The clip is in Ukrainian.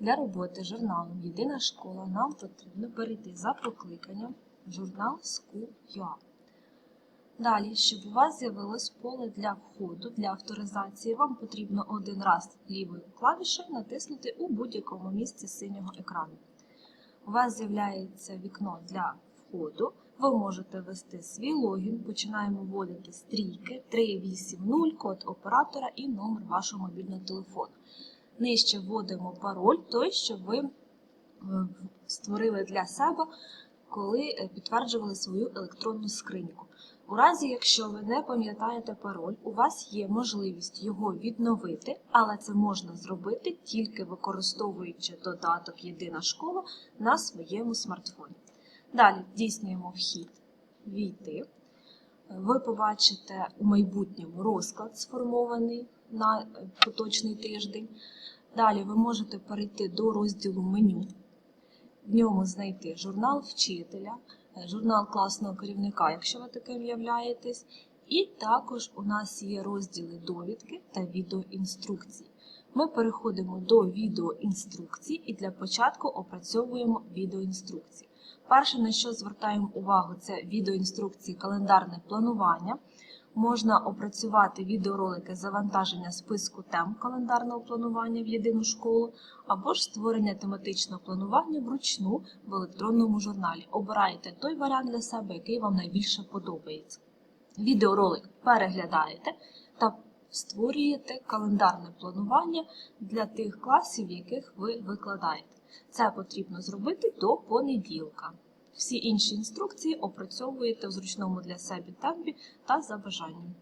Для роботи журналом Єдина школа нам потрібно перейти за покликанням журнал SCHOOL.UA. Далі, щоб у вас з'явилось поле для входу, для авторизації, вам потрібно один раз лівою клавішою натиснути у будь-якому місці синього екрану. У вас з'являється вікно для входу. Ви можете ввести свій логін, починаємо вводити стрійки 380, код оператора і номер вашого мобільного телефону. Нижче вводимо пароль, той, що ви е, створили для себе, коли е, підтверджували свою електронну скриньку. У разі, якщо ви не пам'ятаєте пароль, у вас є можливість його відновити, але це можна зробити тільки використовуючи додаток Єдина школа на своєму смартфоні. Далі здійснюємо вхід, війти. Ви побачите у майбутньому розклад сформований на е, поточний тиждень. Далі ви можете перейти до розділу меню, в ньому знайти журнал вчителя, е, журнал класного керівника, якщо ви таким являєтесь. І також у нас є розділи довідки та відеоінструкції. Ми переходимо до відеоінструкцій і для початку опрацьовуємо відеоінструкції. Перше, на що звертаємо увагу, це відеоінструкції календарне планування. Можна опрацювати відеоролики завантаження списку тем календарного планування в єдину школу, або ж створення тематичного планування вручну в електронному журналі. Обирайте той варіант для себе, який вам найбільше подобається. Відеоролик переглядаєте та створюєте календарне планування для тих класів, яких ви викладаєте. Це потрібно зробити до понеділка. Всі інші інструкції опрацьовуєте в зручному для себе темпі та за бажанням.